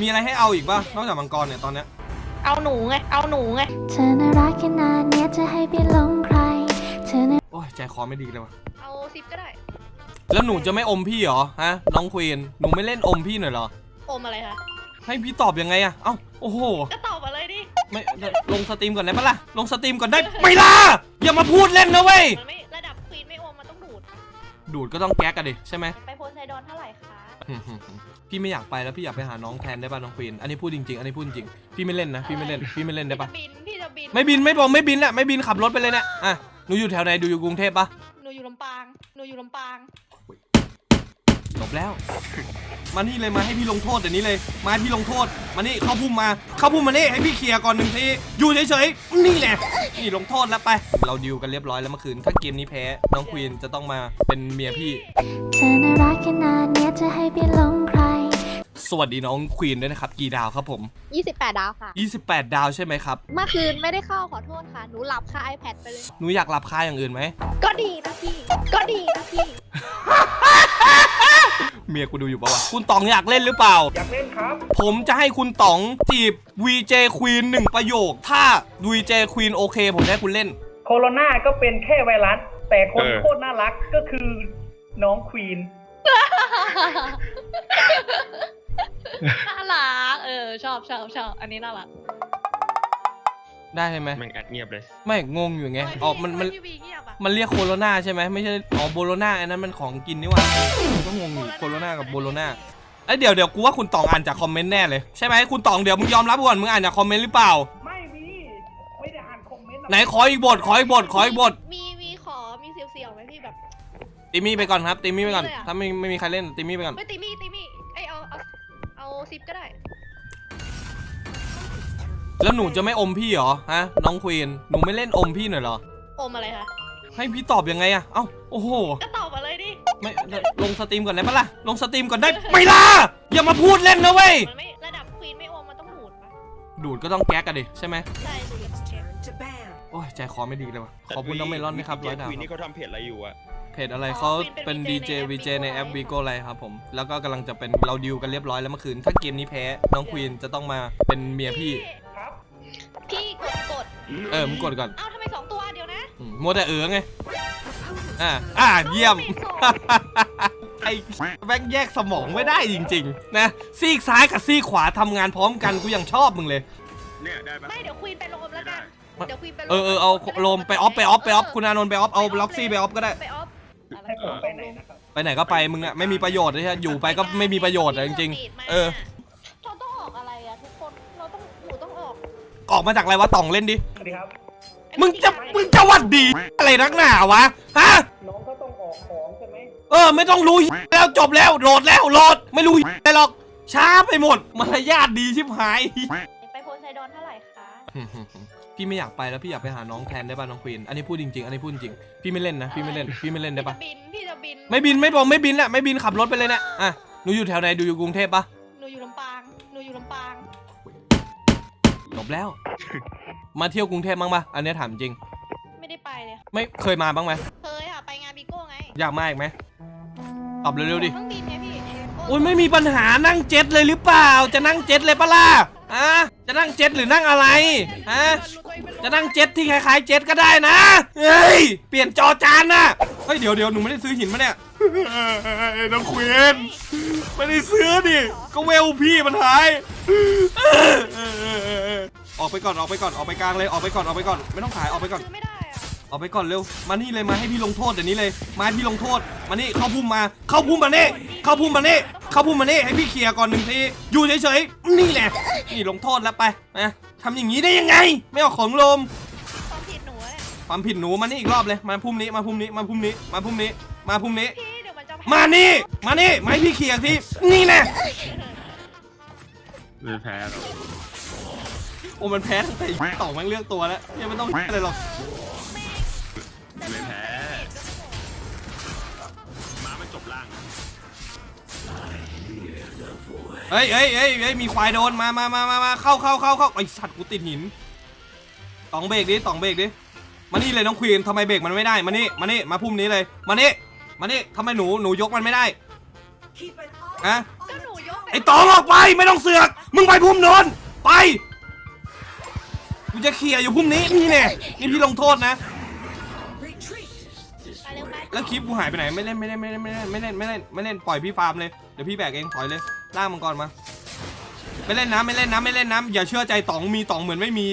มีอะไรให้เอาอีกป่ะ นอกจากมังกรเนี่ยตอนเนี้ยเอาหนูไง เอาหนูไง เธอน่ารักขนาดเนี้ยจะให้ไปหลงใคร เธอน่าโอ้ยใจคอไม่ดีเลยว่ะ เอาซิปก็ได้ แล้วหนูจะไม่อมพี่เหรอฮะน้องควีนหนูไม่เล่นอมพี่หน่อยเหรอ อมอะไรคะ ให้พี่ตอบยังไงอะเอ้าโอ้โห ก็ตอบมาเลยดิ ไม่ลงสตรีมก่อนได้ปะล่ะ ลงสตรีมก่อนได้ไม่ล่ะอย่ามาพูดเล่นนะเว้ย มันไม่ระดับควีนไม่อมมันต้องดูด ดูดก็ต้องแก๊กกันดิใช่ไหม ไปโพ ไซดอนเท่าไหร่คะพี่ไม่อยากไปแล้วพี่อยากไปหาน้องแทนได้ป่ะน้องควีนอันนี้พูดจริงๆอันนี้พูดจริงพี่ไม่เล่นนะพี่ไม่เล่นพี่ไม่เล่นได้ปะพี่จะบินพี่จะบินไม่บินไม่บอกไม่บินอะไม่บินขับรถไปเลยเนี่ยอะหนูอยู่แถวไหนดูอยู่กรุงเทพปะหนูอยู่ลำปางหนูอยู่ลำปาง จบแล้ว มานี่เลยมาให้พี่ลงโทษเดี๋ยวนี้เลย มาให้พี่ลงโทษ มานี่เข้าพุ่มมา เข้าพุ่มมานี่ให้พี่เคลียร์ก่อนหนึ่งที อยู่เฉยๆ นี่แหละ นี่ลงโทษแล้วไป เราดิวกันเรียบร้อยแล้วเมื่อคืน ถ้าเกมนี้แพ้ น้องควีนจะต้องมาเป็นเมียพี่ เธอน่ารักขนาดเนี้ยจะให้ไปหลงใคร สวัสดีน้องควีนด้วยนะครับ กี่ดาวครับผม 28 ดาวค่ะ 28 ดาวใช่ไหมครับ เมื่อคืนไม่ได้เข้าขอโทษค่ะ หนูหลับค่ะ iPad ไปเลย หนูอยากหลับค่าอย่างอื่นไหม ก็ดีนะพี่ ก็ดีนะพี่ เมียกูดูอยู่ปะวะ คุณต๋องอยากเล่นหรือเปล่า อยากเล่นครับ ผมจะให้คุณต๋องจีบ VJ Queen หนึ่งประโยค ถ้า VJ Queen โอเค ผมจะให้คุณเล่น โคโรนาก็เป็นแค่ไวรัส แต่คนเออ โคตรน่ารักก็คือน้องควีน น่ารักเออ ชอบชอบชอบอันนี้น่ารักได้ใช่ไหมแม่งแอดเงียบเลย ไม่งงอยู่ไงอ๋อมันมันพี่วีเงียบอะมันเรียกโคโรนาใช่ไหมไม่ใช่อ๋อโบโลนาอันนั้นมันของกินนี่หว่าผมก็งงอยู่โคโรนากับโบโลนาเอ้ยเดี๋ยวเดี๋ยวกูว่าคุณต๋องอ่านจากคอมเมนต์แน่เลยใช่ไหมคุณต๋องเดี๋ยวมึงยอมรับก่อนมึงอ่านจากคอมเมนต์หรือเปล่า ไม่มีไม่ได้อ่านคอมเมนต์ไหนขออีกบทขออีกบทขออีกบทมีมีขอมีเสียวๆไหมพี่แบบ ติมี่ไปก่อนครับติมี่ไปก่อนเลยอะถ้าไม่ไม่มีใครเล่นติมี่ไปก่อน ไม่ตีมี่ตีมี่ ซิปก็ได้ แล้วหนูจะไม่อมพี่เหรอฮะ น้องควีนหนูไม่เล่นอมพี่หน่อยเหรอ อมอะไรคะ ให้พี่ตอบยังไงอะเอ้าโอ้โหก็ตอบมาเลยดิ ไม่ลงสตรีมก่อนได้ปะล่ะลงสตรีมก่อนได้ไม่ล่ะอย่ามาพูดเล่นนะเว้ยมันไม่ระดับควีนไม่อมมันต้องดูดปะดูดก็ต้องแก๊กกันดิใช่ไหมใช่ดูดเช็คโอ้ยใจคอไม่ดีเลยว่ะขอบคุณน้องเมลอนนะครับร้อยดาววีคนี่รับเขาทำเพจอะไรอยู่อะเพจอะไรเขาเป็นดีเจวีเจในแอปวีโก้ไลครับผม แล้วก็กำลังจะเป็นเราดิวกันเรียบร้อยแล้วเมื่อคืน ถ้าเกมนี้แพ้น้องควีนจะต้องมาเป็นเมียพี่ครับพี่กดกด เออมึงกดก่อน เอ้าทำไมสองตัวเดียวนะอืมมัวแต่เออไง อ่าอ่าเยี่ยม ไอ้แบงค์แยกสมองไม่ได้จริง ๆ นะ ซีกซ้ายกับซีกขวาทำงานพร้อมกันกูยังชอบมึงเลย เนี่ยได้ปะไม่เดี๋ยวควีนไปโรมแล้วกันไม่ได้ เดี๋ยวควีนไปโรมเออเออเอาโลมไปออฟไปออฟไปออฟคุณอานนท์ไปออฟเอาล็อกซี่ไปออฟก็ได้ ไปออฟอะไรให้ผมไปไหนนะครับไปไหนก็ไปมึงอะไม่มีประโยชน์เลยใช่อยู่ไปก็ไม่มีประโยชน์อะจริง ๆ เออ เราต้องออกอะไรอะทุกคน เราต้องหนูต้องออกออกมาจากอะไรวะต่องเล่นดิ สวัสดีครับ มึงจะมึงจะหวัดดี อะไรนักหนาวะฮะน้องก็ต้องออกของใช่ไหมเออ ไม่ต้องรู้แล้วจบแล้วโหลดแล้วโหลดไม่รู้อะไรหรอกช้าไปหมดมารยาทดีชิบหาย ไปโพไซดอนเท่าไหร่คะ พี่ไม่อยากไปแล้วพี่อยากไปหาน้องแทนได้ป่ะน้องควีนอันนี้พูดจริงๆอันนี้พูดจริงพี่ไม่เล่นนะพี่ไม่เล่นพี่ไม่เล่นได้ปะบินพี่จะบินไม่บินไม่บอกไม่บินอะไม่บินขับรถไปเลยเนี่ยอะหนูอยู่แถวไหนดูอยู่กรุงเทพปะหนูอยู่ลำปางหนูอยู่ลำปางจบแล้ว มาเที่ยวกรุงเทพบ้างปะอันนี้ถามจริง ไม่ได้ไปเลยไม่เคยมาบ้างไหมเคยค่ะไปงานบิโก้ไงอยากมาอีกไหมตอบเร็วๆดิต้องบินไงพี่โอ้ยไม่มีปัญหานั่งเจ็ตเลยหรือเปล่า จะนั่งเจ็ตเลยปะล่ะอะ จะนั่งเจ็ตหรือนั่งอะไรฮะจะนั่งเจ็ตที่คล้ายๆเจ็ตก็ได้นะเฮ้ยเปลี่ยนจอจานนะเฮ้ยเดี๋ยวเดี๋ยวหนูไม่ได้ซื้อหินมาเนี่ยน้องควีนไม่ได้ซื้อดิก็เวลพี่มันหายออกไปก่อนออกไปก่อนออกไปกลางเลยออกไปก่อนออกไปก่อน ไม่ต้องขายออกไปก่อน ซื้อไม่ได้อะออกไปก่อนเร็ว มานี่เลยมาให้พี่ลงโทษเดี๋ยวนี้เลย มาให้พี่ลงโทษ มานี่เข้าพุ่มมา เข้าพุ่มมานี่เข้าพุ่มมานี่เข้าพุ่มมานี่ให้พี่เคลียร์ก่อนหนึ่งที อยู่เฉยๆ นี่แหละ นี่ลงโทษแล้วไปนะทำอย่างนี้ได้ยังไง ไม่เอาของลม ความผิดหนูเนี่ยความผิดหนูมานี่อีกรอบเลย มาพุ่มนี้ มาพุ่มนี้ มาพุ่มนี้ มาพุ่มนี้ มาพุ่มนี้ พี่เดี๋ยวมันจะแพ้มานี่ มานี่มาให้พี่เคลียร์ที นี่แน่ไม่แพ้หรอกโอ้มันแพ้ตั้งแต่ต่องมันเลือกตัวแล้วยังไม่ต้องอะไรหรอก ไม่แพ้ม้ามันจบล่างเฮ้ยเฮ้ยเฮ้ยเฮ้ยมีควายโดนมามามามามาเข้าเข้าเข้าเข้าไอสัตว์กูติดหินตองเบรกดิตองเบรกดิมานี่เลยน้องควีนทำไมเบรกมันไม่ได้มานี่มานี่มาพุ่มนี้เลยมานี่มานี่ทำไมหนูหนูยกมันไม่ได้อะก็หนูยกไปไอ้ตองออกไปไม่ต้องเสือก มึงไปพุ่มโนนไปกูจะเคลียร์อยู่พุ่มนี้นี่เนี่ยนี่พี่ลงโทษนะไปเร็วไป แล้วคลิปกูหายไปไหนไม่เล่นไม่เล่นไม่เล่นไม่เล่นไม่เล่นไม่เล่นไม่เล่นปล่อยพี่ฟาร์มเลยเดี๋ยวพี่แบกเองปล่อยเลยล่างมังกรมาไม่เล่นนะไม่เล่นนะไม่เล่นนะอย่าเชื่อใจต๋องมีต๋องเหมือนไม่มี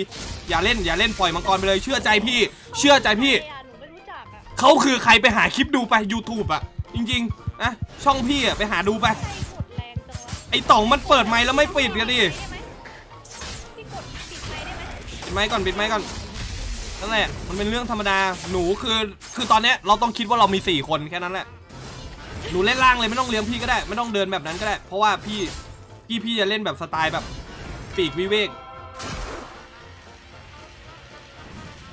อย่าเล่นอย่าเล่นปล่อยมังกรไปเลยเชื่อใจพี่ เชื่อใจพี่ใครอะหนูไม่รู้จักอะเขาคือใครไปหาคลิปดูไป YouTube อะจริงๆนะช่องพี่อะไปหาดูไป ใครกดแรงจังวะไอ้ต๋องมันเปิดไมค์แล้วไม่ปิดกันดิได้ไหมพี่กดปิดไมค์ได้ไหมปิดไมค์ก่อนปิดไมค์ก่อน นั่นแหละ มันเป็นเรื่องธรรมดา หนูคือ คือตอนเนี้ยเราต้องคิดว่าเรามีสี่คนแค่นั้นแหละ หนูเล่นล่างเลยไม่ต้องเลี้ยงพี่ก็ได้ ไม่ต้องเดินแบบนั้นก็ได้ เพราะว่าพี่ พี่พี่จะเล่นแบบสไตล์แบบปีกวิเวก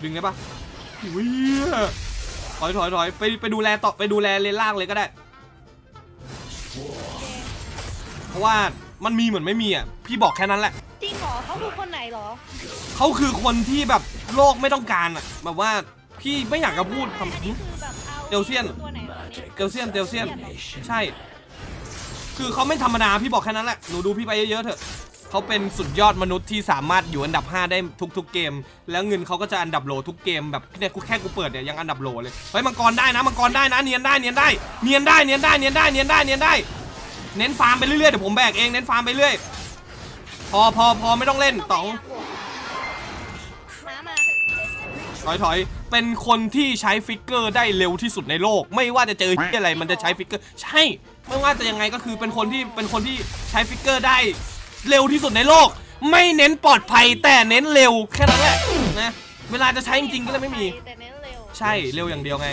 ดึงได้ปะอุ้ยถอยถอยถอยไปไปดูแลต่อไปดูแลเลนล่างเลยก็ได้ เพราะว่ามันมีเหมือนไม่มีอะ พี่บอกแค่นั้นแหละ ริงเหรอเขาคือคนไหนเหรอ เขาคือคนที่แบบโลกไม่ต้องการอะแบบว่าพี่ไม่อยากจะพูดคำ อันนี้คือแบบเอาเดลเซียน ตัวไหนตอนนี้เตลเซียนเตลเซียนใช่ คือเขาไม่ธรรมดาพี่บอกแค่นั้นแหละ หนูดูพี่ไปเยอะๆเถอะเขาเป็นสุดยอดมนุษย์ที่สามารถอยู่อันดับ 5 ได้ทุกๆเกม แล้วเงินเขาก็จะอันดับโหลทุกเกมแบบเนี่ยกูแค่กูเปิดเนี่ยยังอันดับโหลเลยเฮ้ยมังกรได้นะมังกรได้นะเนียนได้เนียนได้เนียนได้เนียนได้เนียนได้เนียนได้เนียนได้ เน้นฟาร์มไปเรื่อยๆเดี๋ยวผมแบกเองเน้นฟาร์มไปเรื่อยพ อพอพอไม่ต้องเล่นต๋องน้ำมาถอยถอยเป็นคนที่ใช้ฟิกเกอร์ได้เร็วที่สุดในโลก ไม่ว่าจะเจอที่อะไรมันจะใช้ฟิกเกอร์ใช่ไม่ว่าจะยังไงก็คือเป็นคนที่เป็นคนที่ใช้ฟิกเกอร์ได้เร็วที่สุดในโลก ไม่เน้นปลอดภัยแต่เน้นเร็วแค่นั้นแหละนะเวลาจะใช้จริงๆก็เลยไม่มี แต่เน้นเร็วใช่เร็วอย่างเดียวไง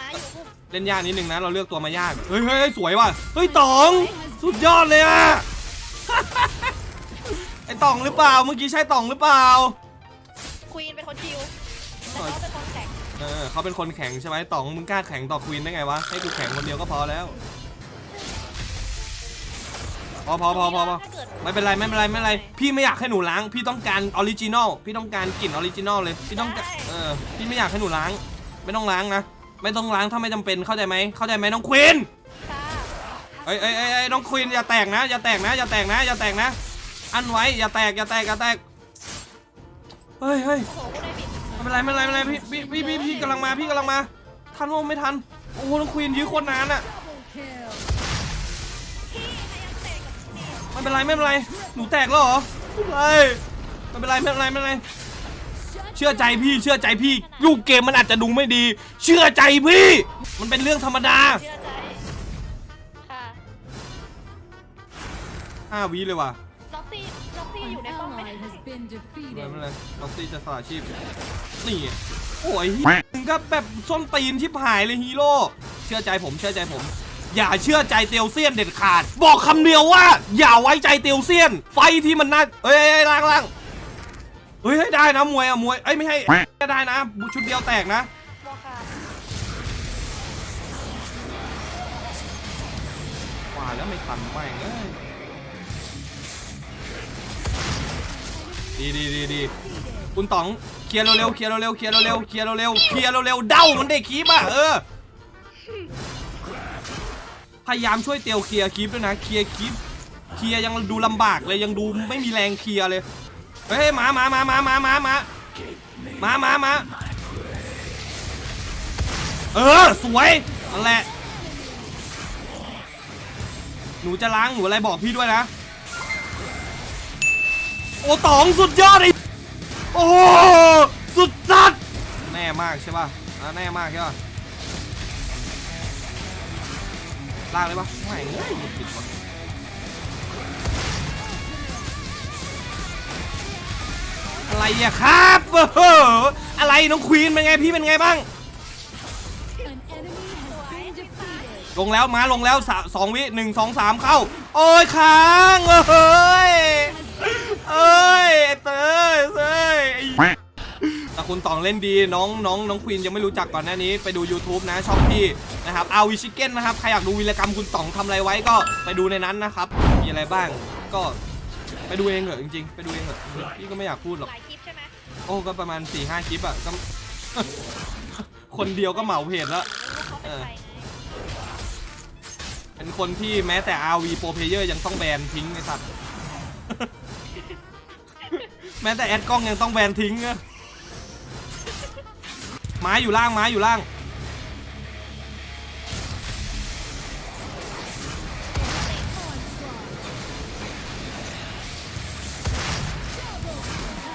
มาอยู่ปุ๊บเล่นยากนิดนึงนะ เราเลือกตัวมายาก เฮ้ยเฮ้ยเฮ้ยสวยว่ะ เฮ้ยต๋อง สุดยอดเลยอะ ไอต๋องหรือเปล่า เมื่อกี้ใช่ต๋องหรือเปล่า ควีนเป็นคนชิวแต่เขาเป็นคนแข็งเออเขาเป็นคนแข็งใช่ไหมต๋องมึงกล้าแข็งต่อควีนได้ไงวะ ให้กูแข็งคนเดียวก็พอแล้ว พอพอพอพอพอถ้าเกิดไม่เป็นไรไม่เป็นไรไม่เป็นไร พี่ไม่อยากให้หนูล้าง พี่ต้องการออริจินอล พี่ต้องการกลิ่นออริจินอลเลย พี่ต้องการเออ พี่ไม่อยากให้หนูล้าง ไม่ต้องล้างนะ ไม่ต้องล้างถ้าไม่จำเป็น เข้าใจไหมเข้าใจไหมน้องควีนค่ะ เอ้ยเอ้ยเอ้ยเอ้ยน้องควีนอย่าแตกนะอย่าแตกนะอย่าแตกนะอย่าแตกนะ อันไว้อย่าแตกอย่าแตกอย่าแตกเฮ้ยเฮ้ยไม่เป็นไรไม่เป็นไรไม่เป็นไรพี่พี่พี่พี่พี่กำลังมาพี่กำลังมา ทันว่าไม่ทันโอ้โหน้องควีนยื้อโคตรนานอะไม่เป็นไรไม่เป็นไรหนูแตกแล้วเหรอไม่เป็นไรไม่เป็นไรไม่เป็นไรไม่เป็นไรเชื่อใจพี่เชื่อใจพี่ลูกเกมมันอาจจะดูไม่ดี เชื่อใจพี่ มันเป็นเรื่องธรรมดา ห้าวิเลยว่ะล็อกซี่ล็อกซี่อยู่ในป้อมไหม ally has been ไม่ defeated. เป็นไรล็อกซี่จะสละชีพนี่ไงโอ้ยถึงกับแบบส้นตีนชิบหายเลยฮีโร่เชื่อใจผมเชื่อใจผม อย่าเชื่อใจเตียวเซียนเด็ดขาด บอกคำเดียวว่า อย่าไว้ใจเตียวเซียน ไฟที่มันน่าเอ้ยเอ้ยล่างล่างเฮ้ยเฮ้ยได้นะมวยอะมวยเอ้ยไม่ใช่ก็ได้นะชุดเดียวแตกนะวอคาว่าแล้วไม่ทันแม่งเอ้ย ดีดีดีดีคุณต๋องเคลียร์เร็วๆเคลียร์เร็วๆเคลียร์เร็วๆเคลียร์เร็วๆเคลียร์เร็วๆเด้ามันได้คีบอะเออพยายามช่วยเตียวเคลียร์คีบด้วยนะเคลียร์คีบเคลียร์ยังดูลำบากเลยยังดูไม่มีแรงเคลียร์เลยเฮ้ยมามามามามามามามามามาเออสวยนั่นแหละหนูจะล้างหนูอะไรบอกพี่ด้วยนะ โอ้ตองสุดยอดไอ้โอ้โหสุดจัดแน่มากใช่ป่ะอะแน่มากใช่ป่ะลากเลยป่ะไม่เอ้ยผิดว่ะอะไรอะครับโอ้โหอะไรน้องควีนเป็นไงพี่เป็นไงบ้าง ลงแล้วมาลงแล้วสาสองวิหนึ่งสองสามเข้า โอ้ยค้างเอ้ย เอ้ยไอ้เต้ยเต้ยไอ้แต่คุณตองเล่นดีน้องน้องน้องควีนยังไม่รู้จักก่อนหน้านี้ไปดู YouTube นะช่องพี่นะครับอาวิชิเก้นนะครับใครอยากดูวีรกรรมคุณตองทำอะไรไว้ก็ไปดูในนั้นนะครับ มีอะไรบ้างก็ไปดูเองเหอะจริงๆ ไปดูเองเหอะพี่ก็ไม่อยากพูดหรอกหลายคลิปใช่ไหมโอ้ก็ประมาณ4ี่ห้าคลิปอะก็ คนเดียวก็เหมาเพจแล้วรู้ว่าเขาเป็นใครไงไปเป็นคนที่แม้แต่ RV Pro Player ยังต้องแบนทิ้งไอ้สัตว์ แม้แต่แอดกล้องยังต้องแบนทิ้งอะไม้อยู่ล่างไม้อยู่ล่าง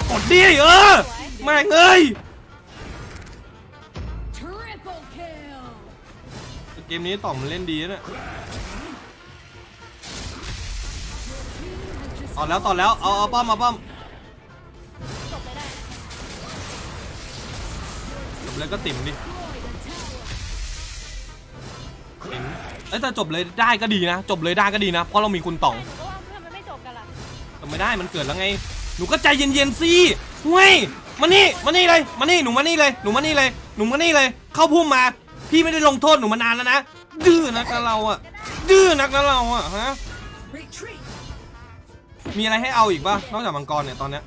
กดดิเออแม่งเอ้ยเกมนี้ต่อมันเล่นดีนะต่อแล้วต่อแล้ว เอาเอาป้อมมาป้อม จบเลยก็ติ่มดิเห็นเอ้ยแต่จบเลยได้ก็ดีนะ จบเลยได้ก็ดีนะ เพราะเรามีคุณต่องหนูก็ว่าทำไมไม่จบกันล่ะจบไม่ได้มันเกิดแล้วไง หนูก็ใจเย็นๆสิเว้ยมานี่มานี่เลยมานี่หนูมานี่เลยหนูมานี่เลยหนูมานี่เลย เข้าพุ่มมา พี่ไม่ได้ลงโทษหนูมานานแล้วนะดื้อนักนะเราอะดื้อนักนะเราอะฮะ Retreat. มีอะไรให้เอาอีกป่ะนอกจากมังกรเนี่ยตอนเนี้ย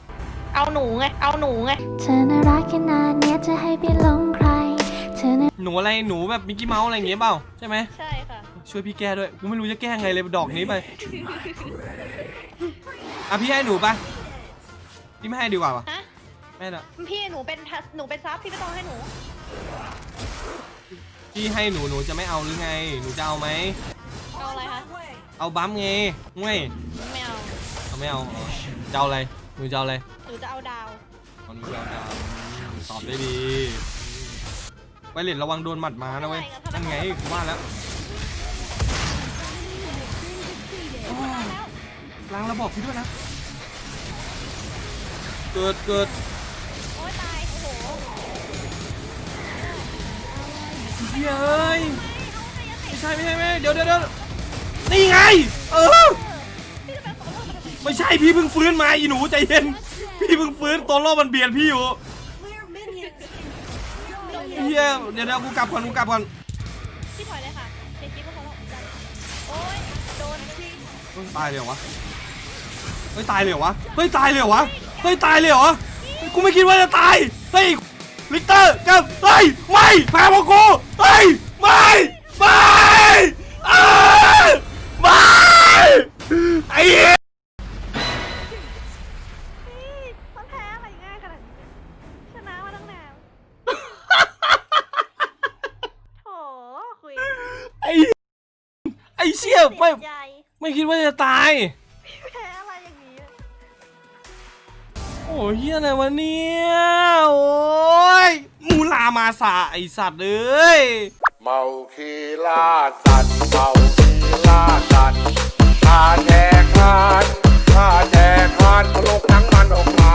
เอาหนูไง เอาหนูไง เธอน่ารักขนาดเนี้ยจะให้ไปหลงใคร เธอน่าหนูอะไรหนูแบบมิกกี้เมาส์อะไรอย่างเงี้ยเปล่าใช่ไหมใช่ค่ะ ช่วยพี่แก้ด้วยกูไม่รู้จะแก้ไงเลยดอกนี้ไปอะพี่ให้หนูป่ะพี่ไม่ให้ดีกว่าป่ะฮะ ไม่ละพี่หนูเป็นทัสหนูเป็นซับพี่ไม่ต้องให้หนู พี่ให้หนูหนูจะไม่เอาหรือไง หนูจะเอาไหมเอาอะไรคะ เอาบัมไงเว้ยไม่เอาเอาไม่เอาอ๋อจะเอาอะไร หนูจะเอาอะไรหนูจะเอาดาวเอาหนูจะเอาดาวอืมตอบได้ดีไปเล่นระวังโดนหมัดมานะเว้ยนั่นไงกูว่าแล้วล้างแล้วบอกพี่ด้วยนะ เกิดเกิดโอ๊ยตาย โอ้โหเฮ้ยเอ้ยไม่ใช่ไม่ใช่ไม่ใช่เดี๋ยวเดี๋ยวเดี๋ยวนี่ไง เออ ไม่ใช่พี่เพิ่งฟื้นมาอีหนูใจเย็น พี่เพิ่งฟื้นตัวโลกมันเบียดพี่อยู่เฮียเดี๋ยวเดี๋ยวกูกลับก่อนกูกลับก่อนพี่ถอยเลยค่ะเจ๊กิ๊บก็ขอโทษโอ๊ยโดนพี่ตายเลยเหรอวะเฮ้ยตายเลยเหรอวะเฮ้ยตายเลยเหรอวะเฮ้ยตายเลยเหรอกูไม่คิดว่าจะตายเฮ้ยลิกเตอร์กับเฮ้ยไม่แพ้พวกกูเฮ้ยไม่ไม่เอ้ยไม่ไอ้ ไอ้เชี่ยไม่ไม่คิดว่าจะตาย แพ้อะไรอย่างนี้โอ้เฮียอะไรวะเนี่ยโอ้ยมูลามาสาไอสัตว์เอ้ยเมาคีลาสัตว์เมาคีลาสัตว์ฆ่าแทกคานฆ่าแทกขานเอาโลกทั้งมันออกมา